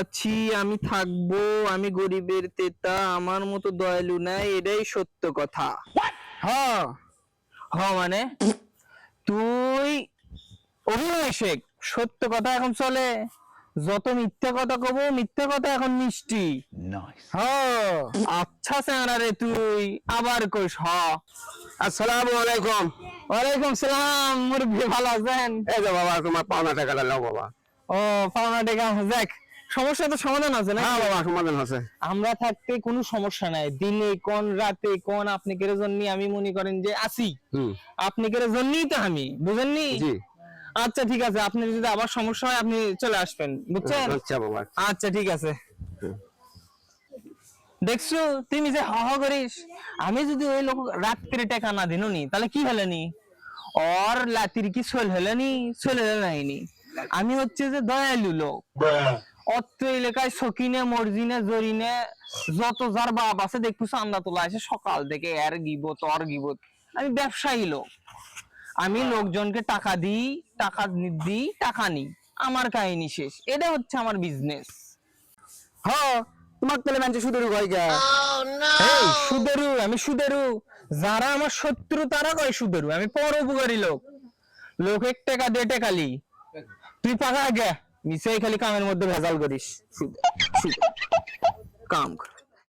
আছি আমি থাকব আমি গরিবের তেতা আমার মতো দয়ালু নাই এটাই সত্য কথা। হ হ মানে? তুই অভিনয় শেখ সত্য কথা এখন চলে। যত মিথ্যা কথা কব মিথ্যা কথা এখন মিষ্টি। আচ্ছা স্যারা রে তুই আবার কইস হ। আসসালামু আলাইকুম। ওয়ালাইকুম সালাম মুরব্বি ভালো আছেন? এই যে বাবা তোমার পাওনা টাকাটা নাও বাবা। ও পাওনা টেকা দেখ সমস্যা তো সমাধান আছে না হ্যাঁ বাবা সমাধান আছে। আমরা থাকতে কোনো সমস্যা নাই। দিনে কোন রাতে কোন আপনি কেরে জন্য আমি মনে করেন যে আসি আপনি কেরে জন্যই তো আমি বুঝেননি? জি। আচ্ছা ঠিক আছে। আপনি যদি আবার সমস্যা হয় আপনি চলে আসবেন বুঝছেন? আচ্ছা বাবা। আচ্ছা ঠিক আছে। দেখছ তুমি যে হ হ করিস আমি যদি ওই লোক রাত্রে টাকা না দিননি তাহলে কি হলো নি? ওর লাতির কি চল হলো নি? চলে নাইনি আমি হচ্ছে যে দয়ালু লোক। অত্র এলাকায় সকিনে মর্জিনে জরিনে যত যার বাপ আছে দেখব চান্দা তোলা আছে সকাল থেকে এর গিবত অর গিবত। আমি ব্যবসায়ী লোক। আমি লোকজনকে টাকা দিই টাকা দিই টাকা নিই। আমার কাহিনী শেষ। এটা হচ্ছে আমার বিজনেস হ্যাঁ তোমার তাহলে মানছে সুদের কয় গা? এই সুদেরু আমি সুদেরু। যারা আমার শত্রু তারা কয় সুদেরু? আমি পরোপকারী লোক। লোক এক টাকা দে টাকালি তুই পাকা গে? মিশাই খালি কামের মধ্যে ভেজাল করিস। কাম